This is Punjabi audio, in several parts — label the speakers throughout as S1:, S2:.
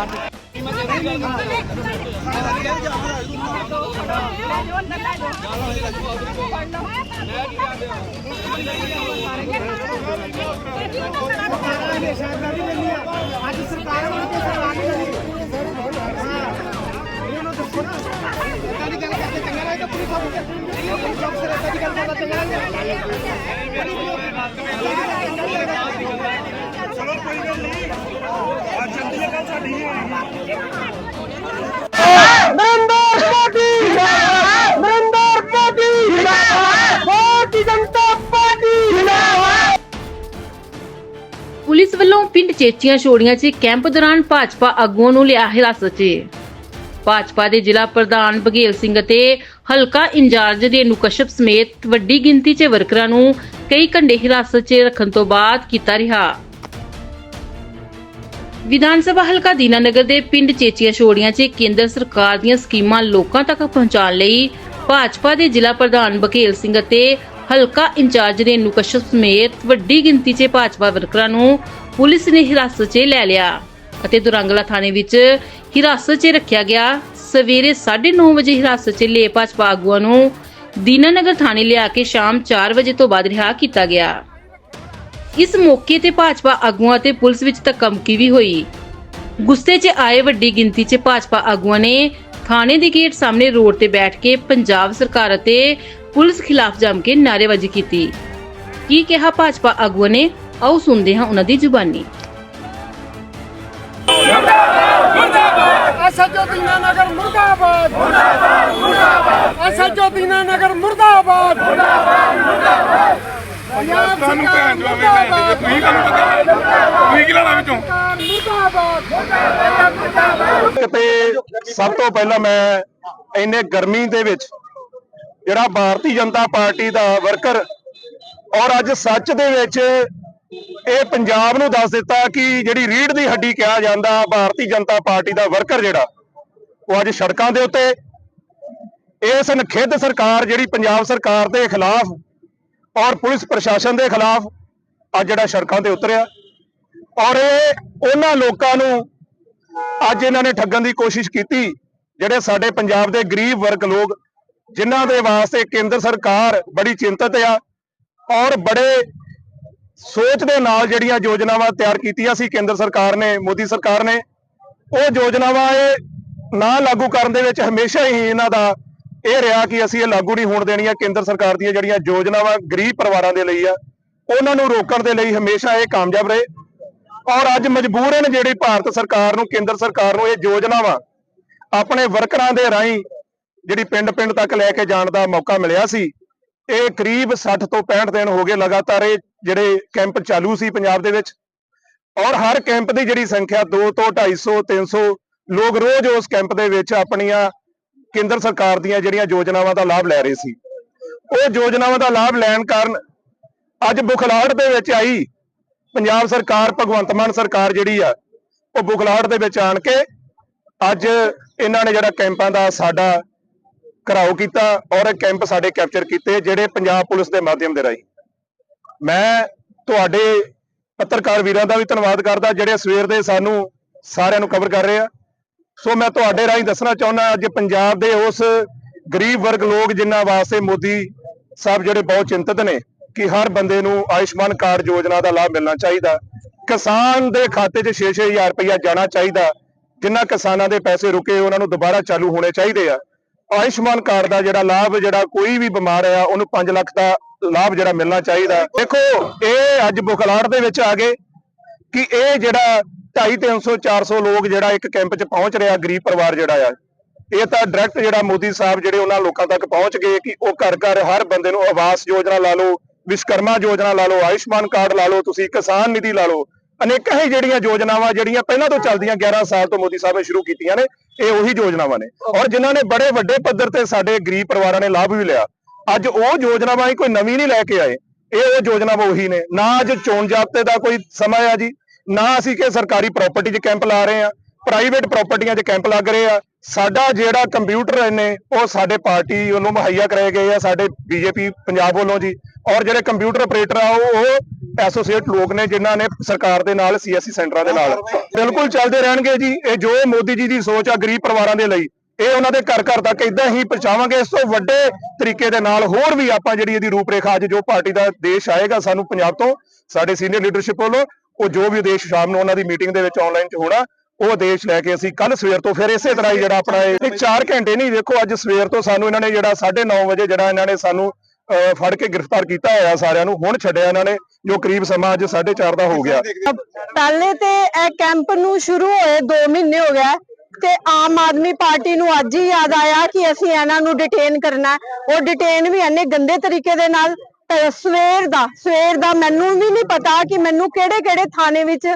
S1: ਅੱਜ ਸਰਕਾਰ ਵੱਲੋਂ ਤੇ ਨਰਿੰਦਰ ਮੋਦੀ ਨਰਿੰਦਰ ਮੋਦੀ ਜਿੰਦਾਬਾਦ ਭਾਰਤੀ ਜਨਤਾ ਪਾਰਟੀ ਜਿੰਦਾਬਾਦ
S2: ਪੁਲਿਸ ਵੱਲੋਂ ਪਿੰਡ ਚੇਚੀਆਂ ਛੋੜੀਆਂ 'ਚ ਕੈਂਪ ਦੌਰਾਨ ਭਾਜਪਾ ਆਗੂਆਂ ਨੂੰ ਲਿਆ ਹਿਰਾਸਤ 'ਚ। ਭਾਜਪਾ ਦੇ ਜ਼ਿਲ੍ਹਾ ਪ੍ਰਧਾਨ ਬਘੇਲ ਸਿੰਘ ਅਤੇ ਹਲਕਾ ਇੰਚਾਰਜ ਦੇ ਕਸ਼ਪ ਸਮੇਤ ਵੱਡੀ ਗਿਣਤੀ 'ਚ ਵਰਕਰਾਂ ਨੂੰ ਕਈ ਘੰਟੇ ਹਿਰਾਸਤ 'ਚ ਰੱਖਣ ਤੋਂ ਬਾਅਦ ਕੀਤਾ ਰਿਹਾ। ਵਿਧਾਨ ਸਭਾ ਹਲਕਾ ਦੀਨਾਨਗਰ ਦੇ ਪਿੰਡ ਚੇਚੀਆਂ ਛੋੜੀਆਂ 'ਚ ਕੇਂਦਰ ਸਰਕਾਰ ਦੀਆਂ ਸਕੀਮਾਂ ਲੋਕਾਂ ਤੱਕ ਪਹੁੰਚਾਉਣ ਲਈ ਭਾਜਪਾ ਦੇ ਜ਼ਿਲ੍ਹਾ ਪ੍ਰਧਾਨ ਬਘੇਲ ਸਿੰਘ ਅਤੇ ਹਲਕਾ ਇੰਚਾਰਜ ਦੇ ਕਸ਼ਪ ਸਮੇਤ ਵੱਡੀ ਗਿਣਤੀ 'ਚ ਭਾਜਪਾ ਵਰਕਰਾਂ ਨੂੰ ਪੁਲਿਸ ਨੇ ਹਿਰਾਸਤ 'ਚ ਲੈ ਲਿਆ ਅਤੇ ਦੁਰੰਗਲਾ ਥਾਣੇ ਵਿੱਚ ਹਿਰਾਸਤ 'ਚ ਰੱਖਿਆ ਗਿਆ। ਸਵੇਰੇ 9:30 ਵਜੇ ਹਿਰਾਸਤ 'ਚ ਲੈ ਭਾਜਪਾ ਆਗੂਆਂ ਨੂੰ ਦੀਨਾਨਗਰ ਥਾਣੇ ਲਿਆ ਕੇ ਸ਼ਾਮ 4 ਵਜੇ ਤੋਂ ਬਾਅਦ ਰਿਹਾ ਕੀਤਾ ਗਿਆ। ਇਸ ਮੌਕੇ ਤੇ ਭਾਜਪਾ ਆਗੂਆਂ ਤੇ ਪੁਲਿਸ ਵਿੱਚ ਧੱਕਾਮੁੱਕੀ ਵੀ ਹੋਈ। ਗੁੱਸੇ 'ਚ ਆਏ ਵੱਡੀ ਗਿਣਤੀ 'ਚ ਭਾਜਪਾ ਆਗੂਆਂ ਨੇ ਥਾਣੇ ਦੇ ਗੇਟ ਸਾਹਮਣੇ ਰੋਡ ਤੇ ਬੈਠ ਕੇ ਪੰਜਾਬ ਸਰਕਾਰ ਅਤੇ ਪੁਲਿਸ ਖਿਲਾਫ ਜੰਮ ਕੇ ਨਾਅਰੇਬਾਜ਼ੀ ਕੀਤੀ। ਕੀ ਕਿਹਾ ਭਾਜਪਾ ਆਗੂਆਂ ਨੇ? ਆਓ ਸੁਣਦੇ ਹਾਂ ਉਹਨਾਂ ਦੀ ਜ਼ੁਬਾਨੀ।
S1: ਐਸਐਚਓ ਦੀਨਾਨਗਰ ਮੁਰਦਾਬਾਦ। ਮੁਰਦਾਬਾਦ ਮੁਰਦਾਬਾਦ ਐਸਐਚਓ ਦੀਨਾਨਗਰ ਮੁਰਦਾਬਾਦ ਮੁਰਦਾਬਾਦ ਮੁਰਦਾਬਾਦ। ਪੰਜਾਬ
S3: ਸਾਨੂੰ
S1: ਸਰਕਾਰ
S3: ਭੈਣ ਜੋ ਐਵੇਂ ਭੈਣ ਜੀ, ਤੁਸੀਂ ਕਾਹਨੂੰ ਪਤਾ ਤੁਸੀਂ ਕੀ ਲੈਣਾ ਵਿੱਚੋਂ?
S1: ਮੁਰਦਾਬਾਦ ਮੁਰਦਾਬਾਦ।
S4: ਤੇ ਸਭ ਤੋਂ ਪਹਿਲਾਂ ਮੈਂ ਇੰਨੇ ਗਰਮੀ ਦੇ ਵਿੱਚ ਜਿਹੜਾ ਭਾਰਤੀ ਜਨਤਾ ਪਾਰਟੀ ਦਾ ਵਰਕਰ ਔਰ ਅੱਜ ਸੱਚ ਦੇ ਵਿੱਚ ਇਹ ਪੰਜਾਬ ਨੂੰ ਦੱਸ ਦਿੱਤਾ ਕਿ ਜਿਹੜੀ ਰੀੜ ਦੀ ਹੱਡੀ ਕਿਹਾ ਜਾਂਦਾ ਭਾਰਤੀ ਜਨਤਾ ਪਾਰਟੀ ਦਾ ਵਰਕਰ ਜਿਹੜਾ ਉਹ ਅੱਜ ਸੜਕਾਂ ਦੇ ਉੱਤੇ ਇਸ ਨਖਿੱਧ ਸਰਕਾਰ ਜਿਹੜੀ ਪੰਜਾਬ ਸਰਕਾਰ ਦੇ ਖਿਲਾਫ ਔਰ ਪੁਲਿਸ ਪ੍ਰਸ਼ਾਸਨ ਦੇ ਖਿਲਾਫ ਅੱਜ ਜਿਹੜਾ ਸੜਕਾਂ ਤੇ ਉਤਰਿਆ। ਔਰ ਇਹ ਉਹਨਾਂ ਲੋਕਾਂ ਨੂੰ ਅੱਜ ਇਹਨਾਂ ਨੇ ਠੱਗਣ ਦੀ ਕੋਸ਼ਿਸ਼ ਕੀਤੀ, ਜਿਹੜੇ ਸਾਡੇ ਪੰਜਾਬ ਦੇ ਗਰੀਬ ਵਰਗ ਲੋਕ, ਜਿਨ੍ਹਾਂ ਦੇ ਵਾਸਤੇ ਕੇਂਦਰ ਸਰਕਾਰ ਬੜੀ ਚਿੰਤਤ ਆ ਔਰ ਬੜੇ ਸੋਚ ਦੇ ਨਾਲ ਜਿਹੜੀਆਂ ਯੋਜਨਾਵਾਂ ਤਿਆਰ ਕੀਤੀਆਂ ਸੀ ਕੇਂਦਰ ਸਰਕਾਰ ਨੇ, ਮੋਦੀ ਸਰਕਾਰ ਨੇ, ਉਹ ਯੋਜਨਾਵਾਂ ਇਹ ਨਾ ਲਾਗੂ ਕਰਨ ਦੇ ਵਿੱਚ ਹਮੇਸ਼ਾ ਹੀ ਇਹਨਾਂ ਦਾ ਇਹ ਰਿਹਾ ਕਿ ਅਸੀਂ ਇਹ ਲਾਗੂ ਨਹੀਂ ਹੋਣ ਦੇਣੀਆਂ, ਕੇਂਦਰ ਸਰਕਾਰ ਦੀਆਂ ਜਿਹੜੀਆਂ ਯੋਜਨਾਵਾਂ ਗਰੀਬ ਪਰਿਵਾਰਾਂ ਦੇ ਲਈ ਆ, ਉਹਨਾਂ ਨੂੰ ਰੋਕਣ ਦੇ ਲਈ ਹਮੇਸ਼ਾ ਇਹ ਕਾਮਯਾਬ ਰਹੇ। ਔਰ ਅੱਜ ਮਜਬੂਰਨ ਜਿਹੜੀ ਭਾਰਤ ਸਰਕਾਰ ਨੂੰ, ਕੇਂਦਰ ਸਰਕਾਰ ਨੂੰ ਇਹ ਯੋਜਨਾਵਾਂ ਆਪਣੇ ਵਰਕਰਾਂ ਦੇ ਰਾਹੀਂ ਜਿਹੜੀ ਪਿੰਡ-ਪਿੰਡ ਤੱਕ ਲੈ ਕੇ ਜਾਣ ਦਾ ਮੌਕਾ ਮਿਲਿਆ ਸੀ, ਇਹ ਕਰੀਬ 60 ਤੋਂ 65 ਦਿਨ ਹੋ ਗਏ ਲਗਾਤਾਰ ਇਹ ਜਿਹੜੇ ਕੈਂਪ ਚਾਲੂ ਸੀ ਪੰਜਾਬ ਦੇ ਵਿੱਚ। ਔਰ ਹਰ ਕੈਂਪ ਦੀ ਜਿਹੜੀ ਸੰਖਿਆ 2 ਤੋਂ 250 300 ਲੋਕ ਰੋਜ਼ ਉਸ ਕੈਂਪ ਦੇ ਵਿੱਚ ਆਪਣੀਆਂ ਕੇਂਦਰ ਸਰਕਾਰ ਦੀਆਂ ਜਿਹੜੀਆਂ ਯੋਜਨਾਵਾਂ ਦਾ ਲਾਭ ਲੈ ਰਹੇ ਸੀ। ਉਹ ਯੋਜਨਾਵਾਂ ਦਾ ਲਾਭ ਲੈਣ ਕਾਰਨ ਅੱਜ ਬੁਖਲਾਹਟ ਦੇ ਵਿੱਚ ਆਈ। ਪੰਜਾਬ ਸਰਕਾਰ, ਭਗਵੰਤ ਮਾਨ ਸਰਕਾਰ ਜਿਹੜੀ ਆ, ਉਹ ਬੁਖਲਾਹਟ ਦੇ ਵਿੱਚ ਆਣ ਕੇ ਅੱਜ ਇਹਨਾਂ ਨੇ ਜਿਹੜਾ ਕੈਂਪਾਂ ਦਾ ਸਾਡਾ ਘਰਾਓ ਕੀਤਾ ਔਰ ਕੈਂਪ ਸਾਡੇ ਕੈਪਚਰ ਕੀਤੇ ਜਿਹੜੇ ਪੰਜਾਬ ਪੁਲਿਸ ਦੇ ਮਾਧਿਅਮ ਦੇ ਰਾਹੀਂ। ਮੈਂ ਤੁਹਾਡੇ ਪੱਤਰਕਾਰ ਵੀਰਾਂ ਦਾ ਵੀ ਧੰਨਵਾਦ ਕਰਦਾ ਜਿਹੜੇ ਸਵੇਰ ਦੇ ਸਾਨੂੰ ਸਾਰਿਆਂ ਨੂੰ ਕਵਰ ਕਰ ਰਹੇ ਆ। ਸੋ ਮੈਂ ਤੁਹਾਡੇ ਰਾਹੀਂ ਦੱਸਣਾ ਚਾਹੁੰਦਾ ਅੱਜ ਪੰਜਾਬ ਦੇ ਉਸ ਗਰੀਬ ਵਰਗ ਲੋਕ ਜਿਨ੍ਹਾਂ ਵਾਸਤੇ ਮੋਦੀ ਸਾਹਿਬ ਜਿਹੜੇ ਬਹੁਤ ਚਿੰਤਤ ਨੇ ਕਿ ਹਰ ਬੰਦੇ ਨੂੰ ਆਯੁਸ਼ਮਾਨ ਕਾਰਡ ਯੋਜਨਾ ਦਾ ਲਾਭ ਮਿਲਣਾ ਚਾਹੀਦਾ। ਕਿਸਾਨ ਦੇ ਖਾਤੇ 'ਚ 6-6000 ਰੁਪਇਆ ਜਾਣਾ ਚਾਹੀਦਾ। ਜਿੰਨਾ ਕਿਸਾਨਾਂ ਦੇ ਪੈਸੇ ਰੁਕੇ ਉਹਨਾਂ ਨੂੰ ਦੁਬਾਰਾ ਚਾਲੂ ਹੋਣੇ ਚਾਹੀਦੇ ਆ। ਆਯੁਸ਼ਮਾਨ ਕਾਰਡ ਦਾ ਜਿਹੜਾ ਲਾਭ, ਜਿਹੜਾ ਕੋਈ ਵੀ ਬਿਮਾਰ ਆ, ਉਹਨੂੰ 5 ਲੱਖ ਦਾ ਲਾਭ ਜਿਹੜਾ ਮਿਲਣਾ ਚਾਹੀਦਾ। ਦੇਖੋ, ਇਹ ਅੱਜ ਬੁਖਲਾੜ ਦੇ ਵਿੱਚ ਆ ਗਏ ਕਿ ਇਹ ਜਿਹੜਾ 250 300 400 ਲੋਕ ਜਿਹੜਾ ਇੱਕ ਕੈਂਪ 'ਚ ਪਹੁੰਚ ਰਿਹਾ, ਗਰੀਬ ਪਰਿਵਾਰ ਜਿਹੜਾ ਆ। ਇਹ ਤਾਂ ਡਾਇਰੈਕਟ ਜਿਹੜਾ ਮੋਦੀ ਸਾਹਿਬ ਜਿਹੜੇ ਉਹਨਾਂ ਲੋਕਾਂ ਤੱਕ ਪਹੁੰਚ ਗਏ ਕਿ ਉਹ ਘਰ ਘਰ ਹਰ ਬੰਦੇ ਨੂੰ ਆਵਾਸ ਯੋਜਨਾ ਲਾ ਲਓ, ਵਿਸ਼ਕਰਮਾ ਯੋਜਨਾ ਲਾ ਲਓ, ਆਯੁਸ਼ਮਾਨ ਕਾਰਡ ਲਾ ਲਓ, ਤੁਸੀਂ ਕਿਸਾਨ ਨਿਧੀ ਲਾ ਲਓ। ਅਨੇਕਾਂ ਹੀ ਜਿਹੜੀਆਂ ਯੋਜਨਾਵਾਂ ਜਿਹੜੀਆਂ ਪਹਿਲਾਂ ਤੋਂ ਚੱਲਦੀਆਂ 11 ਸਾਲ ਤੋਂ ਮੋਦੀ ਸਾਹਿਬ ਨੇ ਸ਼ੁਰੂ ਕੀਤੀਆਂ ਨੇ, ਇਹ ਉਹੀ ਯੋਜਨਾਵਾਂ ਨੇ। ਔਰ ਜਿਨ੍ਹਾਂ ਨੇ ਬੜੇ ਵੱਡੇ ਪੱਧਰ ਤੇ ਸਾਡੇ ਗਰੀਬ ਪਰਿਵਾਰਾਂ ਨੇ ਲਾਭ ਵੀ ਲਿਆ। ਅੱਜ ਉਹ ਯੋਜਨਾਵਾਂ ਹੀ ਕੋਈ ਨਵੀਂ ਨਹੀਂ ਲੈ ਕੇ ਆਏ। ਇਹ ਉਹ ਯੋਜਨਾਵਾਂ ਉਹੀ ਨੇ। ਨਾ ਅੱਜ ਚੋਣ ਜਾਬਤੇ ਦਾ ਕੋਈ ਸਮਾਂ ਆ ਜੀ। ਨਾ ਅਸੀਂ ਕਿ ਸਰਕਾਰੀ ਪ੍ਰਾਪਰਟੀ 'ਚ ਕੈਂਪ ਲਾ ਰਹੇ ਆ ਪ੍ਰਾਈਵੇਟ ਪ੍ਰਾਪਰਟੀਆਂ 'ਚ ਕੈਂਪ ਲੱਗ ਰਹੇ ਆ। ਸਾਡਾ ਜਿਹੜਾ ਕੰਪਿਊਟਰ ਨੇ ਉਹ ਸਾਡੇ ਪਾਰਟੀ ਵੱਲੋਂ ਮੁਹੱਈਆ ਕਰਾਏ ਗਏ ਆ, ਸਾਡੇ ਬੀਜੇਪੀ ਪੰਜਾਬ ਵੱਲੋਂ ਜੀ। ਔਰ ਜਿਹੜੇ ਕੰਪਿਊਟਰ ਆਪਰੇਟਰ ਆ, ਉਹ ਉਹ ਐਸੋਸੀਏਟ ਲੋਕ ਨੇ ਜਿਨ੍ਹਾਂ ਨੇ ਸਰਕਾਰ ਦੇ ਨਾਲ ਸੀਐਸਸੀ ਸੈਂਟਰਾਂ ਦੇ ਨਾਲ। ਬਿਲਕੁਲ ਚੱਲਦੇ ਰਹਿਣਗੇ ਜੀ। ਇਹ ਜੋ ਮੋਦੀ ਜੀ ਦੀ ਸੋਚ ਆ ਗਰੀਬ ਪਰਿਵਾਰਾਂ ਦੇ ਲਈ, ਇਹ ਉਹਨਾਂ ਦੇ ਘਰ ਘਰ ਤੱਕ ਇਦਾਂ ਹੀ ਪਹੁੰਚਾਵਾਂਗੇ। ਇਸ ਤੋਂ ਵੱਡੇ ਤਰੀਕੇ ਦੇ ਨਾਲ ਹੋਰ ਵੀ ਆਪਾਂ ਜਿਹੜੀ ਇਹਦੀ ਰੂਪਰੇਖਾ ਅੱਜ ਜੋ ਪਾਰਟੀ ਦਾ ਦੇਸ਼ ਆਏਗਾ ਸਾਨੂੰ ਪੰਜਾਬ ਤੋਂ, ਸਾਡੇ ਸੀਨੀਅਰ ਲੀਡਰਸ਼ਿਪ ਵੱਲੋਂ ਉਹ ਜੋ ਵੀ ਉਦੇਸ਼ ਸ਼ਾਮ ਨੂੰ ਉਹਨਾਂ ਦੀ ਮੀਟਿੰਗ ਦੇ ਵਿੱਚ ਆਨਲਾਈਨ ਚ ਹੋਣਾ, ਉਹ ਆਦੇਸ਼ ਲੈ ਕੇ ਅਸੀਂ ਕੱਲ ਸਵੇਰ ਤੋਂ ਫਿਰ ਇਸੇ ਤਰ੍ਹਾਂ ਹੀ ਜਿਹੜਾ ਆਪਣਾ ਇਹ 4 ਘੰਟੇ ਨਹੀਂ, ਦੇਖੋ ਅੱਜ ਸਵੇਰ ਤੋਂ ਸਾਨੂੰ ਇਹਨਾਂ ਨੇ ਜਿਹੜਾ 9:30 ਵਜੇ ਜਿਹੜਾ ਇਹਨਾਂ ਨੇ ਸਾਨੂੰ ਫੜ ਕੇ ਗ੍ਰਿਫਤਾਰ ਕੀਤਾ ਹੋਇਆ ਸਾਰਿਆਂ ਨੂੰ, ਹੁਣ ਛੱਡਿਆ ਇਹਨਾਂ ਨੇ, ਜੋ ਕਰੀਬ ਸਮਾਂ ਅੱਜ 4:30 ਦਾ ਹੋ ਗਿਆ।
S5: ਪਹਿਲੇ ਤੇ ਇਹ ਕੈਂਪ ਨੂੰ ਸ਼ੁਰੂ ਹੋਏ 2 ਮਹੀਨੇ ਹੋ ਗਿਆ ਤੇ ਆਮ ਆਦਮੀ ਪਾਰਟੀ ਨੂੰ ਅੱਜ ਹੀ ਯਾਦ ਆਇਆ ਕਿ ਅਸੀਂ ਇਹਨਾਂ ਨੂੰ ਡਿਟੇਨ ਕਰਨਾ ਉਹ ਡਿਟੇਨ ਵੀ ਇੰਨੇ ਗੰਦੇ ਤਰੀਕੇ ਦੇ ਨਾਲ ਸਵੇਰ ਦਾ ਸਵੇਰ ਦਾ ਮੈਨੂੰ ਵੀ ਨਹੀਂ ਪਤਾ ਕਿ ਮੈਨੂੰ ਕਿਹੜੇ ਕਿਹੜੇ ਥਾਣੇ ਵਿੱਚ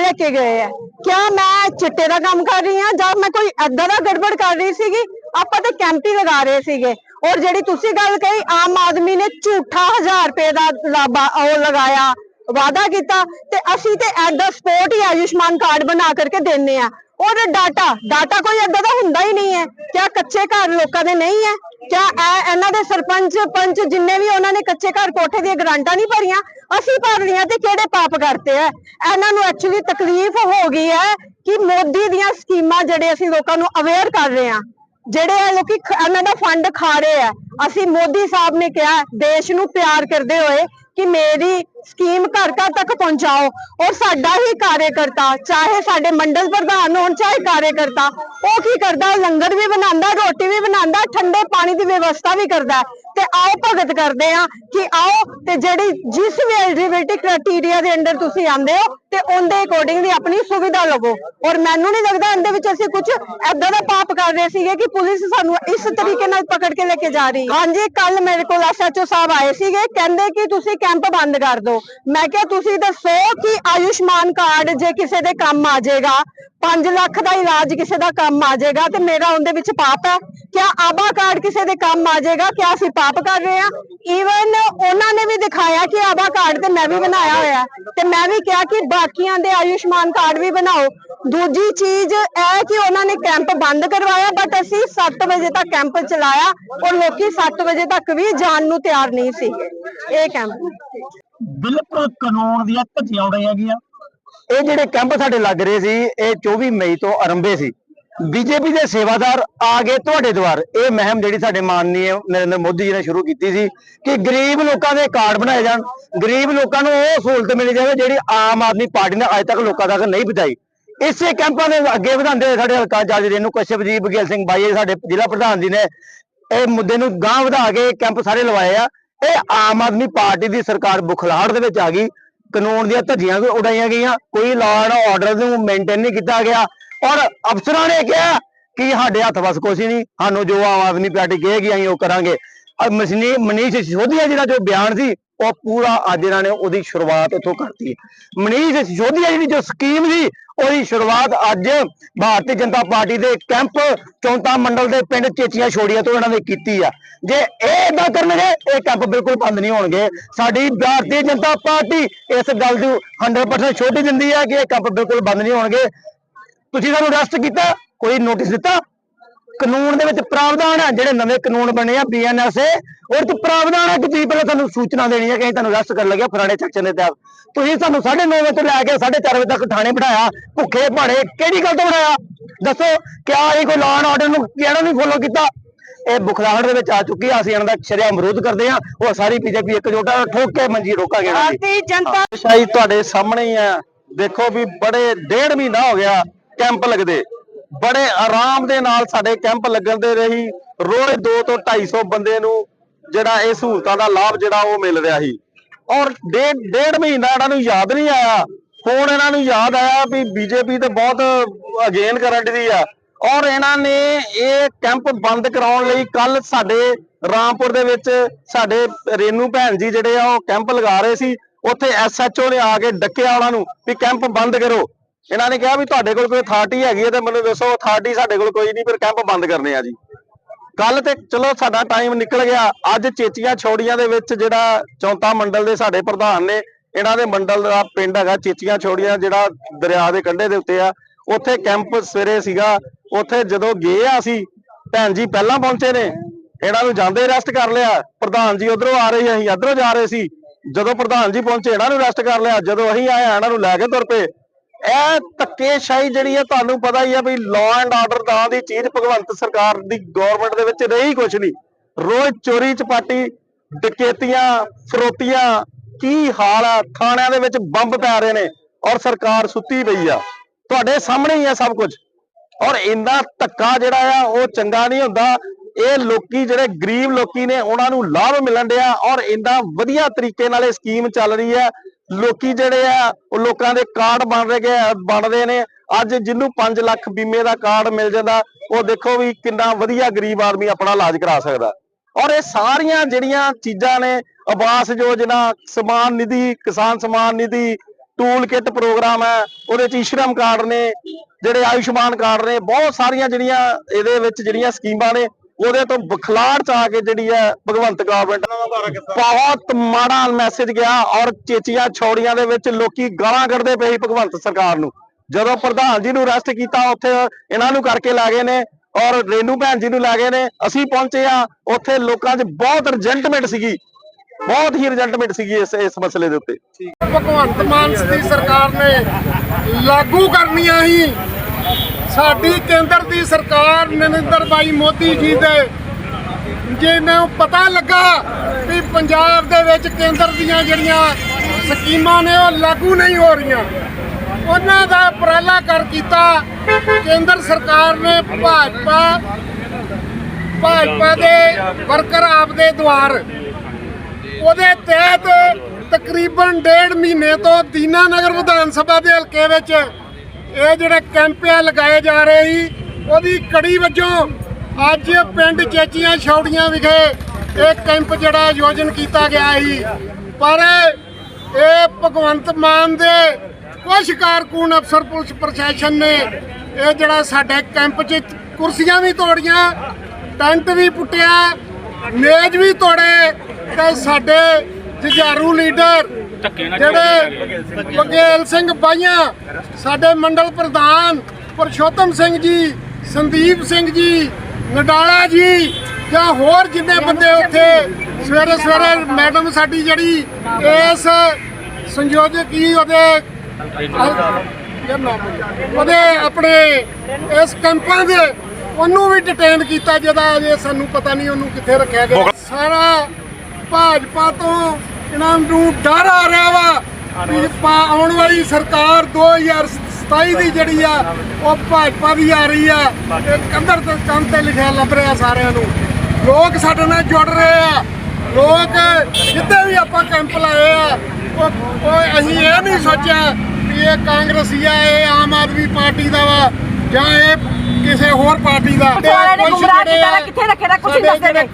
S5: ਲੈ ਕੇ ਗਏ ਹੈ ਕਿਆ ਮੈਂ ਚਿੱਟੇ ਦਾ ਕੰਮ ਕਰ ਰਹੀ ਹਾਂ ਜਾਂ ਮੈਂ ਕੋਈ ਏਦਾਂ ਦਾ ਗੜਬੜ ਕਰ ਰਹੀ ਸੀਗੀ? ਆਪਾਂ ਤੇ ਕੈਂਪ ਹੀ ਲਗਾ ਰਹੇ ਸੀਗੇ। ਔਰ ਜਿਹੜੀ ਤੁਸੀਂ ਗੱਲ ਕਹੀ, ਆਮ ਆਦਮੀ ਨੇ ਝੂਠਾ 1000 ਰੁਪਏ ਦਾ ਲਾਭਾ ਉਹ ਲਗਾਇਆ, ਵਾਅਦਾ ਕੀਤਾ ਤੇ ਅਸੀਂ ਤੇ ਐਟ ਦਾ ਸਪੋਰਟ ਹੀ ਆਯੁਸ਼ਮਾਨ ਕਾਰਡ ਬਣਾ ਕਰਕੇ ਦਿੰਨੇ ਆ। ਔਰ ਡਾਟਾ ਡਾਟਾ ਕੋਈ ਏਦਾਂ ਦਾ ਹੁੰਦਾ ਹੀ ਨਹੀਂ ਹੈ। ਕਿਆ ਕੱਚੇ ਘਰ ਲੋਕਾਂ ਦੇ ਨਹੀਂ ਹੈ? ਕਿਆ ਇਹ ਇਹਨਾਂ ਦੇ ਸਰਪੰਚ, ਪੰਚ ਜਿੰਨੇ ਵੀ ਉਹਨਾਂ ਨੇ ਕੱਚੇ ਘਰ ਕੋਠੇ ਦੀਆਂ ਗਰਾਂਟਾਂ ਨਹੀਂ ਭਰੀਆਂ, ਅਸੀਂ ਭਰ ਲਈਆਂ ਤੇ ਕਿਹੜੇ ਪਾਪ ਕਰਤੇ ਆ ਇਹਨਾਂ ਨੂੰ ਐਕਚੁਅਲੀ ਤਕਲੀਫ ਹੋ ਗਈ ਹੈ ਕਿ ਮੋਦੀ ਦੀਆਂ ਸਕੀਮਾਂ ਜਿਹੜੇ ਅਸੀਂ ਲੋਕਾਂ ਨੂੰ ਅਵੇਅਰ ਕਰ ਰਹੇ ਹਾਂ, ਜਿਹੜੇ ਇਹ ਲੋਕੀ ਇਹਨਾਂ ਦਾ ਫੰਡ ਖਾ ਰਹੇ ਆ ਅਸੀਂ ਮੋਦੀ ਸਾਹਿਬ ਨੇ ਕਿਹਾ, ਦੇਸ਼ ਨੂੰ ਪਿਆਰ ਕਰਦੇ ਹੋਏ ਕਿ ਮੇਰੀ ਸਕੀਮ ਘਰ ਘਰ ਤੱਕ ਪਹੁੰਚਾਓ ਔਰ ਸਾਡਾ ਹੀ ਕਾਰਜਕਰਤਾ, ਚਾਹੇ ਸਾਡੇ ਮੰਡਲ ਪ੍ਰਧਾਨ ਹੋਣ, ਚਾਹੇ ਕਾਰਜਕਰਤਾ, ਉਹ ਕੀ ਕਰਦਾ? ਲੰਗਰ ਵੀ ਬਣਾਉਂਦਾ, ਰੋਟੀ ਵੀ ਬਣਾਉਂਦਾ, ਠੰਡੇ ਪਾਣੀ ਦੀ ਵਿਵਸਥਾ ਵੀ ਕਰਦਾ ਤੇ ਆਓ ਭਗਤ ਕਰਦੇ ਆ ਕਿ ਆਓ ਤੇ ਜਿਹੜੀ ਜਿਸ ਵੀ ਐਲੀਜੀਬਿਲਟੀ ਕ੍ਰਾਈਟੇਰੀਆ ਦੇ ਅੰਡਰ ਤੁਸੀਂ ਆਉਂਦੇ ਹੋ ਤੇ ਉਹਦੇ ਅਕੋਰਡਿੰਗਲੀ ਆਪਣੀ ਸੁਵਿਧਾ ਲਵੋ। ਔਰ ਮੈਨੂੰ ਨਹੀਂ ਲੱਗਦਾ ਇਹਦੇ ਵਿੱਚ ਅਸੀਂ ਕੁਝ ਐਦਾਂ ਦਾ ਪਾਪ ਕਰ ਰਹੇ ਸੀਗੇ ਕਿ ਪੁਲਿਸ ਸਾਨੂੰ ਇਸ ਤਰੀਕੇ ਨਾਲ ਪਕੜ ਕੇ ਲੈ ਕੇ ਜਾ ਰਹੀ ਹਾਂਜੀ ਕੱਲ ਮੇਰੇ ਕੋਲ ਐਸਐਚਓ ਸਾਹਿਬ ਆਏ ਸੀਗੇ, ਕਹਿੰਦੇ ਕਿ ਤੁਸੀਂ ਕੈਂਪ ਬੰਦ ਕਰ ਦਿਓ। ਮੈਂ ਕਿਹਾ ਤੁਸੀਂ ਦੱਸੋ ਕਿ ਆਯੁਸ਼ਮਾਨ ਕਾਰਡ ਜੇ ਕਿਸੇ ਦੇ ਕੰਮ ਆ ਜਾਏਗਾ 5 ਲੱਖ ਦਾ ਇਲਾਜ ਕਿਸੇ ਦਾ ਕੰਮ ਆ ਜਾਏਗਾ ਤੇ ਮੇਰਾ ਉਹਦੇ ਵਿੱਚ ਪਾਪ ਹੈ? ਕਿਆ ਆਬਾ ਕਾਰਡ ਕਿਸੇ ਦੇ ਕੰਮ ਆ ਜਾਏਗਾ? ਕਿਆ ਅਸੀਂ ਪਾਪ ਕਰ ਰਹੇ ਹਾਂ? ਈਵਨ ਉਹਨਾਂ ਨੇ ਵੀ ਦਿਖਾਇਆ ਕਿ ਆਬਾ ਕਾਰਡ ਤੇ ਮੈਂ ਵੀ ਬਣਾਇਆ ਹੋਇਆ ਤੇ ਮੈਂ ਵੀ ਕਿਹਾ ਕਿ ਬਾਕੀਆਂ ਦੇ ਆਯੁਸ਼ਮਾਨ ਕਾਰਡ ਵੀ ਬਣਾਓ। ਦੂਜੀ ਚੀਜ਼ ਇਹ ਕਿ ਉਹਨਾਂ ਨੇ ਕੈਂਪ ਬੰਦ ਕਰਵਾਇਆ ਬਟ ਅਸੀਂ 7 ਵਜੇ ਤੱਕ ਕੈਂਪ ਚਲਾਇਆ ਔਰ ਲੋਕੀ 7 ਵਜੇ ਤੱਕ ਵੀ ਜਾਣ ਨੂੰ ਤਿਆਰ ਨਹੀਂ ਸੀ। ਇਹ ਕੈਂਪ।
S6: ਬਿਲਕੁਲ ਕਾਨੂੰਨ ਦੀਆਂ ਧੱਜੀਆਂ ਉਡਾਈਆਂ ਗਈਆਂ।
S7: ਇਹ ਜਿਹੜੇ ਕੈਂਪ ਸਾਡੇ ਲੱਗ ਰਹੇ ਸੀ, ਇਹ 24 ਮਈ ਤੋਂ ਆਰੰਭੇ ਸੀ। ਬੀਜੇਪੀ ਦੇ ਸੇਵਾਦਾਰ ਆ ਗਏ ਤੁਹਾਡੇ ਦੁਆਰ। ਇਹ ਮਹਿਮ ਜਿਹੜੀ ਸਾਡੇ ਮਾਨਨੀय ਨਰਿੰਦਰ ਮੋਦੀ ਜੀ ਨੇ ਸ਼ੁਰੂ ਕੀਤੀ ਸੀ ਕਿ ਗਰੀਬ ਲੋਕਾਂ ਦੇ ਕਾਰਡ ਬਣਾਏ ਜਾਣ। ਗਰੀਬ ਲੋਕਾਂ ਨੂੰ ਉਹ ਸਹੂਲਤ ਮਿਲ ਜਾਵੇ ਜਿਹੜੀ ਆਮ ਆਦਮੀ ਪਾਰਟੀ ਨੇ ਅੱਜ ਤੱਕ ਲੋਕਾਂ ਤੱਕ ਨਹੀਂ ਪਹੁੰਚਾਈ। ਇਸੇ ਕੈਂਪਾਂ ਦੇ ਅੱਗੇ ਵਧਾਉਂਦੇ ਹੋਏ ਸਾਡੇ ਹਲਕਾ ਜੱਜ ਰੇਨੂ ਕਸ਼ਯਪ ਜੀ ਬਗੇਲ ਸਿੰਘ ਬਾਈ ਸਾਡੇ ਜ਼ਿਲ੍ਹਾ ਪ੍ਰਧਾਨ ਜੀ ਨੇ ਇਹ ਮੁੱਦੇ ਨੂੰ ਗਾਂਹ ਵਧਾ ਕੇ ਕੈਂਪ ਸਾਰੇ ਲਵਾਏ ਆ। ਇਹ ਆਮ ਆਦਮੀ ਪਾਰਟੀ ਦੀ ਸਰਕਾਰ ਬੁਖਲਾਹਟ ਦੇ ਵਿੱਚ ਆ ਗਈ, ਕਾਨੂੰਨ ਦੀਆਂ ਧੱਜੀਆਂ ਵੀ ਉਡਾਈਆਂ ਗਈਆਂ, ਕੋਈ ਲਾਅ ਐਂਡ ਆਰਡਰ ਨੂੰ ਮੇਨਟੇਨ ਨਹੀਂ ਕੀਤਾ ਗਿਆ, ਔਰ ਅਫਸਰਾਂ ਨੇ ਕਿਹਾ ਕਿ ਸਾਡੇ ਹੱਥ ਵਸ ਕੁਛ ਹੀ ਨਹੀਂ, ਸਾਨੂੰ ਜੋ ਆਮ ਆਦਮੀ ਪਾਰਟੀ ਕਹੇਗੀ ਅਸੀਂ ਉਹ ਕਰਾਂਗੇ। ਅਹ ਮਸ਼ਨੀ ਮਨੀਸ਼ ਸਿਸੋਦੀਆ ਜਿਹੜਾ ਜੋ ਬਿਆਨ ਸੀ ਉਹ ਪੂਰਾ ਅੱਜ ਇਹਨਾਂ ਨੇ ਉਹਦੀ ਸ਼ੁਰੂਆਤ ਉੱਥੋਂ ਕਰਤੀ। ਹੈ। ਮਨੀਸ਼ ਸਿਸੋਦੀਆ ਜਿਹੜੀ ਜੋ ਸਕੀਮ ਸੀ, ਉਹਦੀ ਸ਼ੁਰੂਆਤ ਅੱਜ ਭਾਰਤੀ ਜਨਤਾ ਪਾਰਟੀ ਦੇ ਕੈਂਪ ਚੌਂਤਾ ਮੰਡਲ ਦੇ ਪਿੰਡ ਚੇਚੀਆਂ ਛੋੜੀਆਂ ਤੋਂ ਇਹਨਾਂ ਨੇ ਕੀਤੀ ਆ। ਜੇ ਇਹ ਇਦਾਂ ਕਰਨਗੇ, ਇਹ ਕੈਂਪ ਬਿਲਕੁਲ ਬੰਦ ਨਹੀਂ ਹੋਣਗੇ। ਸਾਡੀ ਭਾਰਤੀ ਜਨਤਾ ਪਾਰਟੀ ਇਸ ਗੱਲ ਨੂੰ 100% ਛੋਟੀ ਦਿੰਦੀ ਹੈ ਕਿ ਇਹ ਕੈਂਪ ਬਿਲਕੁਲ ਬੰਦ ਨਹੀਂ ਹੋਣਗੇ। ਤੁਸੀਂ ਸਾਨੂੰ ਅਰੈਸਟ ਕੀਤਾ, ਕੋਈ ਨੋਟਿਸ ਦਿੱਤਾ? ਕਾਨੂੰਨ ਦੇ ਵਿੱਚ ਪ੍ਰਾਵਧਾਨ ਹੈ ਜਿਹੜੇ ਨਵੇਂ ਕਾਨੂੰਨ ਬਣੇ ਆ ਬੀਐਨਐਸਏ ਉਹਦੇ ਚ ਪ੍ਰਾਵਧਾਨ ਹੈ ਕਿ ਤੁਸੀਂ ਪਹਿਲਾਂ ਸਾਨੂੰ ਸੂਚਨਾ ਦੇਣੀ ਹੈ ਕਿ ਅਸੀਂ ਤੁਹਾਨੂੰ ਅਰੈਸਟ ਕਰਨ ਲੱਗਿਆ ਫਲਾਣੇ ਸੈਕਸ਼ਨ ਦੇ ਤਹਿਤ। ਤੁਸੀਂ ਸਾਨੂੰ 9:30 ਵਜੇ ਤੋਂ ਲੈ ਕੇ 4:30 ਵਜੇ ਤੱਕ ਥਾਣੇ ਬਿਠਾਇਆ ਭੁੱਖੇ ਭਾੜੇ ਕਿਹੜੀ ਗੱਲ ਤੋਂ ਬਿਠਾਇਆ? ਦੱਸੋ ਕਿਆ ਇਹ ਕੋਈ ਲਾਅ ਆਰਡਰ ਨੂੰ ਕਿਹੜਾ ਨਹੀਂ ਫੋਲੋ ਕੀਤਾ? ਇਹ ਬੁਖਲਾਹਟ ਦੇ ਵਿੱਚ ਆ ਚੁੱਕੀ ਆ ਅਸੀਂ ਇਹਨਾਂ ਦਾ ਸ਼ਰਿਆ ਵਿਰੋਧ ਕਰਦੇ ਆ ਉਹ ਸਾਰੀ ਬੀਜੇਪੀ ਇੱਕਜੁੱਟ ਆ ਠੋਕ ਕੇ ਮੰਜੀ ਰੋਕਾਂਗੇ
S5: ਭਾਰਤੀ ਜਨਤਾ
S7: ਸ਼ਾਹੀ ਤੁਹਾਡੇ ਸਾਹਮਣੇ ਹੀ ਆ। ਦੇਖੋ ਵੀ ਬੜੇ ਡੇਢ ਮਹੀਨਾ ਹੋ ਗਿਆ ਕੈਂਪ ਲੱਗਦੇ। ਬੜੇ ਆਰਾਮ ਦੇ ਨਾਲ ਸਾਡੇ ਕੈਂਪ ਲੱਗਣ ਦੇ ਰਹੀ। ਰੋਜ਼ 2 ਤੋਂ 250 ਬੰਦੇ ਨੂੰ ਜਿਹੜਾ ਇਹ ਸਹੂਲਤਾਂ ਦਾ ਲਾਭ ਜਿਹੜਾ ਉਹ ਮਿਲ ਰਿਹਾ ਸੀ। ਔਰ ਡੇਢ ਡੇਢ ਮਹੀਨਾ ਇਹਨਾਂ ਨੂੰ ਯਾਦ ਨਹੀਂ ਆਇਆ। ਹੁਣ ਇਹਨਾਂ ਨੂੰ ਯਾਦ ਆਇਆ ਵੀ ਬੀਜੇਪੀ ਤੇ ਬਹੁਤ ਅਗੇਨ ਕਰਨ ਦੀ ਆ। ਔਰ ਇਹਨਾਂ ਨੇ ਇਹ ਕੈਂਪ ਬੰਦ ਕਰਾਉਣ ਲਈ ਕੱਲ ਸਾਡੇ ਰਾਮਪੁਰ ਦੇ ਵਿੱਚ ਸਾਡੇ ਰੇਨੂ ਭੈਣ ਜੀ ਜਿਹੜੇ ਆ ਉਹ ਕੈਂਪ ਲਗਾ ਰਹੇ ਸੀ। ਉੱਥੇ ਐਸਐਚਓ ਨੇ ਆ ਕੇ ਡੱਕਿਆ ਉਹਨਾਂ ਨੂੰ ਵੀ ਕੈਂਪ ਬੰਦ ਕਰੋ। ਇਹਨਾਂ ਨੇ ਕਿਹਾ ਵੀ ਤੁਹਾਡੇ ਕੋਲ ਕੋਈ ਅਥਾਰਟੀ ਹੈਗੀ ਹੈ ਤੇ ਮੈਨੂੰ ਦੱਸੋ ਅਥਾਰਟੀ ਸਾਡੇ ਕੋਲ ਕੋਈ ਨਹੀਂ, ਫਿਰ ਕੈਂਪ ਬੰਦ ਕਰਨੇ ਆ ਜੀ। ਕੱਲ ਤੇ ਚਲੋ ਸਾਡਾ ਟਾਈਮ ਨਿਕਲ ਗਿਆ। ਅੱਜ ਚੇਚੀਆਂ ਛੋੜੀਆਂ ਦੇ ਵਿੱਚ ਜਿਹੜਾ ਚੌਂਤਾ ਮੰਡਲ ਦੇ ਸਾਡੇ ਪ੍ਰਧਾਨ ਨੇ, ਇਹਨਾਂ ਦੇ ਮੰਡਲ ਦਾ ਪਿੰਡ ਹੈਗਾ ਚੇਚੀਆਂ ਛੋੜੀਆਂ, ਜਿਹੜਾ ਦਰਿਆ ਦੇ ਕੰਢੇ ਦੇ ਉੱਤੇ ਆ। ਉੱਥੇ ਕੈਂਪ ਸਵੇਰੇ ਸੀਗਾ। ਉੱਥੇ ਜਦੋਂ ਗਏ ਆ ਅਸੀਂ, ਭੈਣ ਜੀ ਪਹਿਲਾਂ ਪਹੁੰਚੇ ਨੇ। ਇਹਨਾਂ ਨੂੰ ਜਾਂਦੇ ਰੈਸਟ ਕਰ ਲਿਆ। ਪ੍ਰਧਾਨ ਜੀ ਉਧਰੋਂ ਆ ਰਹੇ ਸੀ, ਅਸੀਂ ਇੱਧਰੋਂ ਜਾ ਰਹੇ ਸੀ।
S8: ਜਦੋਂ ਪ੍ਰਧਾਨ ਜੀ ਪਹੁੰਚੇ, ਇਹਨਾਂ ਨੂੰ ਰੈਸਟ ਕਰ ਲਿਆ। ਜਦੋਂ ਅਸੀਂ ਆਏ ਇਹਨਾਂ ਨੂੰ ਲੈ ਕੇ ਤੁਰ ਪਏ। ਇਹ ਧੱਕੇਸ਼ਾਹੀ ਜਿਹੜੀ ਹੈ ਤੁਹਾਨੂੰ ਪਤਾ ਹੀ ਹੈ ਵੀ ਲਾਅ ਐਂਡ ਆਰਡਰ ਨਾਂ ਦੀ ਚੀਜ਼ ਭਗਵੰਤ ਸਰਕਾਰ ਦੀ ਗਵਰਨਮੈਂਟ ਦੇ ਵਿੱਚ ਰਹੀ ਕੁਛ ਨਹੀਂ। ਰੋਜ਼ ਚੋਰੀ, ਚਪਾਟੀ, ਡਕੈਤੀਆਂ, ਫਰੋਤੀਆਂ, ਕੀ ਹਾਲ ਆ? ਥਾਣਿਆਂ ਦੇ ਵਿੱਚ ਬੰਬ ਪੈ ਰਹੇ ਨੇ ਔਰ ਸਰਕਾਰ ਸੁੱਤੀ ਪਈ ਆ। ਤੁਹਾਡੇ ਸਾਹਮਣੇ ਹੀ ਆ ਸਭ ਕੁਝ ਔਰ ਇੰਨਾ ਧੱਕਾ ਜਿਹੜਾ ਆ, ਉਹ ਚੰਗਾ ਨਹੀਂ ਹੁੰਦਾ। ਇਹ ਲੋਕੀ ਜਿਹੜੇ ਗਰੀਬ ਲੋਕੀ ਨੇ, ਉਹਨਾਂ ਨੂੰ ਲਾਭ ਮਿਲਣ ਡਿਆ ਔਰ ਇੰਨਾ ਵਧੀਆ ਤਰੀਕੇ ਨਾਲ ਇਹ ਸਕੀਮ ਚੱਲ ਰਹੀ ਹੈ ਲੋਕੀ ਜਿਹੜੇ ਆ, ਉਹ ਲੋਕਾਂ ਦੇ ਕਾਰਡ ਬਣ ਰਹੇ ਬਣਦੇ ਨੇ। ਅੱਜ ਜਿਹਨੂੰ 5 ਲੱਖ ਬੀਮੇ ਦਾ ਕਾਰਡ ਮਿਲ ਜਾਂਦਾ, ਉਹ ਦੇਖੋ ਵੀ ਕਿੰਨਾ ਵਧੀਆ ਗਰੀਬ ਆਦਮੀ ਆਪਣਾ ਇਲਾਜ ਕਰਾ ਸਕਦਾ। ਔਰ ਇਹ ਸਾਰੀਆਂ ਜਿਹੜੀਆਂ ਚੀਜ਼ਾਂ ਨੇ, ਆਵਾਸ ਯੋਜਨਾ, ਸਮਾਨ ਨਿਧੀ, ਕਿਸਾਨ ਸਮਾਨ ਨਿਧੀ, ਟੂਲ ਕਿੱਟ ਪ੍ਰੋਗਰਾਮ ਹੈ, ਉਹਦੇ ਚ ਈਸ਼ਰਮ ਕਾਰਡ ਨੇ, ਜਿਹੜੇ ਆਯੁਸ਼ਮਾਨ ਕਾਰਡ ਨੇ, ਬਹੁਤ ਸਾਰੀਆਂ ਜਿਹੜੀਆਂ ਇਹਦੇ ਵਿੱਚ ਜਿਹੜੀਆਂ ਸਕੀਮਾਂ ਨੇ ਉਹਦੇ ਤੋਂ ਬਖਲਾੜ ਚ ਆ ਕੇ ਜਿਹੜੀ ਹੈ ਭਗਵੰਤ ਗਵਰਨਮੈਂਟ ਬਹੁਤ ਮਾੜਾ ਮੈਸੇਜ ਗਿਆ ਔਰ ਚੇਚੀਆਂ ਛੌੜੀਆਂ ਦੇ ਵਿੱਚ ਲੋਕੀ ਗਾਲਾਂ ਕੱਢਦੇ ਪਏ ਸੀ ਭਗਵੰਤ ਸਰਕਾਰ ਨੂੰ। ਜਦੋਂ ਪ੍ਰਧਾਨ ਜੀ ਨੂੰ ਅਰੈਸਟ ਕੀਤਾ ਉੱਥੇ ਇਹਨਾਂ ਨੂੰ ਕਰਕੇ ਲੈ ਗਏ ਨੇ ਔਰ ਰੇਨੂ ਭੈਣ ਜੀ ਨੂੰ ਲੈ ਗਏ ਨੇ। ਅਸੀਂ ਪਹੁੰਚੇ ਆ ਉੱਥੇ ਲੋਕਾਂ 'ਚ ਬਹੁਤ ਰਜੈਂਟਮੈਂਟ ਸੀਗੀ। ਬਹੁਤ ਹੀ ਰਜੈਂਟਮੈਂਟ ਸੀਗੀ ਇਸ ਇਸ ਮਸਲੇ ਦੇ ਉੱਤੇ।
S1: ਭਗਵੰਤ ਮਾਨ ਦੀ ਸਰਕਾਰ ਨੇ ਲਾਗੂ ਕਰਨੀਆਂ ਹੀ ਸਾਡੀ ਕੇਂਦਰ ਦੀ ਸਰਕਾਰ ਨਰਿੰਦਰ ਭਾਈ ਮੋਦੀ ਜੀ ਦੇ ਜਿਹਨੂੰ ਪਤਾ ਲੱਗਾ ਵੀ ਪੰਜਾਬ ਦੇ ਵਿੱਚ ਕੇਂਦਰ ਦੀਆਂ ਜਿਹੜੀਆਂ ਸਕੀਮਾਂ ਨੇ ਉਹ ਲਾਗੂ ਨਹੀਂ ਹੋ ਰਹੀਆਂ, ਉਹਨਾਂ ਦਾ ਉਪਰਾਲਾ ਕਰ ਕੀਤਾ ਕੇਂਦਰ ਸਰਕਾਰ ਨੇ ਭਾਜਪਾ ਭਾਜਪਾ ਦੇ ਵਰਕਰ ਆਪ ਦੇ ਦੁਆਰ। ਉਹਦੇ ਤਹਿਤ ਤਕਰੀਬਨ ਡੇਢ ਮਹੀਨੇ ਤੋਂ ਦੀਨਾਨਗਰ ਵਿਧਾਨ ਸਭਾ ਦੇ ਹਲਕੇ ਵਿੱਚ ਇਹ ਜਿਹੜੇ ਕੈਂਪ ਆ ਲਗਾਏ ਜਾ ਰਹੇ ਸੀ, ਉਹਦੀ ਕੜੀ ਵਜੋਂ ਅੱਜ ਪਿੰਡ ਚੇਚੀਆਂ ਛੌੜੀਆਂ ਵਿਖੇ ਇਹ ਕੈਂਪ ਜਿਹੜਾ ਆਯੋਜਨ ਕੀਤਾ ਗਿਆ ਸੀ। ਪਰ ਇਹ ਭਗਵੰਤ ਮਾਨ ਦੇ ਕੁਝ ਕਾਰਕੁਨ ਅਫਸਰ ਪੁਲਿਸ ਪ੍ਰਸ਼ਾਸਨ ਨੇ ਇਹ ਜਿਹੜਾ ਸਾਡੇ ਕੈਂਪ 'ਚ ਕੁਰਸੀਆਂ ਵੀ ਤੋੜੀਆਂ, ਟੈਂਟ ਵੀ ਪੁੱਟਿਆ, ਮੇਜ਼ ਵੀ ਤੋੜੇ ਤੇ ਸਾਡੇ ਜੁਝਾਰੂ ਲੀਡਰ ਜਿਹੜੇ ਬਗੇਲ ਸਿੰਘ ਬਾਈਆਂ ਸਾਡੇ ਮੰਡਲ ਪ੍ਰਧਾਨ ਪਰਸ਼ੋਤਮ ਸਿੰਘ ਜੀ ਸੰਦੀਪ ਸਿੰਘ ਜੀ ਨਡਾਲਾ ਜੀ ਜਾਂ ਹੋਰ ਜਿੰਨੇ ਬੰਦੇ ਉੱਥੇ ਸਵੇਰੇ ਸਵੇਰੇ ਮੈਡਮ ਸਾਡੀ ਜਿਹੜੀ ਇਸ ਸੰਯੋਜਕ ਉਹਦੇ। ਉਹਦੇ ਆਪਣੇ ਇਸ ਕੈਂਪਾਂ ਦੇ ਉਹਨੂੰ ਵੀ ਡਿਟੇਨ ਕੀਤਾ ਜਿਹਦਾ ਅਜੇ ਸਾਨੂੰ ਪਤਾ ਨਹੀਂ ਉਹਨੂੰ ਕਿੱਥੇ ਰੱਖਿਆ ਗਿਆ ਸਾਰਾ ਭਾਜਪਾ ਤੋਂ ਇਹਨਾਂ ਨੂੰ ਡਰ ਆ ਰਿਹਾ ਵਾ ਵੀ ਪਾ- ਆਉਣ ਵਾਲੀ ਸਰਕਾਰ 2027 ਦੀ ਜਿਹੜੀ ਆ ਉਹ ਭਾਜਪਾ ਦੀ ਆ ਰਹੀ ਆ। ਇਹ ਕੰਧਰ ਤੇ ਕੰਧ ਤੇ ਲਿਖਿਆ ਲੱਭ ਰਿਹਾ ਸਾਰਿਆਂ ਨੂੰ। ਲੋਕ ਸਾਡੇ ਨਾਲ ਜੁੜ ਰਹੇ ਆ। ਲੋਕ ਜਿੱਥੇ ਵੀ ਆਪਾਂ ਕੈਂਪ ਲਾਏ ਆ ਉਹ ਅਸੀਂ ਇਹ ਨਹੀਂ ਸੋਚਿਆ ਵੀ ਇਹ ਕਾਂਗਰਸੀ ਆ ਇਹ ਆਮ ਆਦਮੀ ਪਾਰਟੀ ਦਾ ਵਾ ਜਾਂ ਇਹ ਕਿਸੇ ਹੋਰ ਪਾਰਟੀ ਦਾ।
S9: ਗੁੰਮਰਾਹ
S1: ਜਿਹੜੇ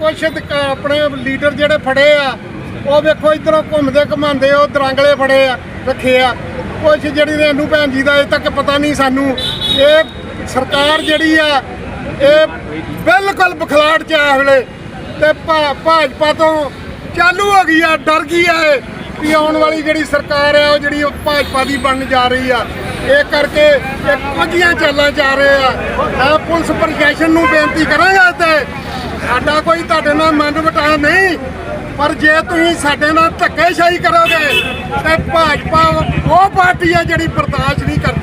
S1: ਆਪਣੇ ਲੀਡਰ ਜਿਹੜੇ ਫੜੇ ਆ ਉਹ ਵੇਖੋ ਇਧਰੋਂ ਘੁੰਮਦੇ ਘਮਾਉਂਦੇ ਉਹ ਦਰਾਂਗਲੇ ਫੜੇ ਆ, ਰੱਖੇ ਆ। ਕੁਛ ਜਿਹੜੀ ਰੇਨੂ ਭੈਣ ਜੀ ਦਾ ਅਜੇ ਤੱਕ ਪਤਾ ਨਹੀਂ ਸਾਨੂੰ। ਇਹ ਸਰਕਾਰ ਜਿਹੜੀ ਆ, ਇਹ ਬਿਲਕੁਲ ਬਖਲਾੜ ਚ ਆ ਵੇਲੇ ਤੇ ਭਾ- ਭਾਜਪਾ ਤੋਂ ਚਾਲੂ ਹੋ ਗਈ ਆ, ਡਰ ਗਈ ਆ ਇਹ, ਵੀ ਆਉਣ ਵਾਲੀ ਜਿਹੜੀ ਸਰਕਾਰ ਆ, ਉਹ ਜਿਹੜੀ ਭਾਜਪਾ ਦੀ ਬਣਨ ਜਾ ਰਹੀ ਆ। ਇਹ ਕਰਕੇ ਇਹ ਕੁਝੀਆਂ ਚਾਲਾਂ ਜਾ ਰਹੇ ਆ। ਮੈਂ ਪੁਲਿਸ ਪ੍ਰਸ਼ਾਸਨ ਨੂੰ ਬੇਨਤੀ ਕਰਾਂਗਾ ਤੇ ਸਾਡਾ ਕੋਈ ਤੁਹਾਡੇ ਨਾਲ ਮਨ ਵਟਾ ਨਹੀਂ। ਪਰ ਜੇ ਤੁਸੀਂ ਸਾਡੇ ਨਾਲ ਧੱਕੇਸ਼ਾਹੀ ਕਰੋਗੇ, ਤੇ ਭਾਜਪਾ, ਉਹ ਪਾਰਟੀ ਹੈ ਜਿਹੜੀ ਬਰਦਾਸ਼ਤ ਨਹੀਂ ਕਰਦੀ।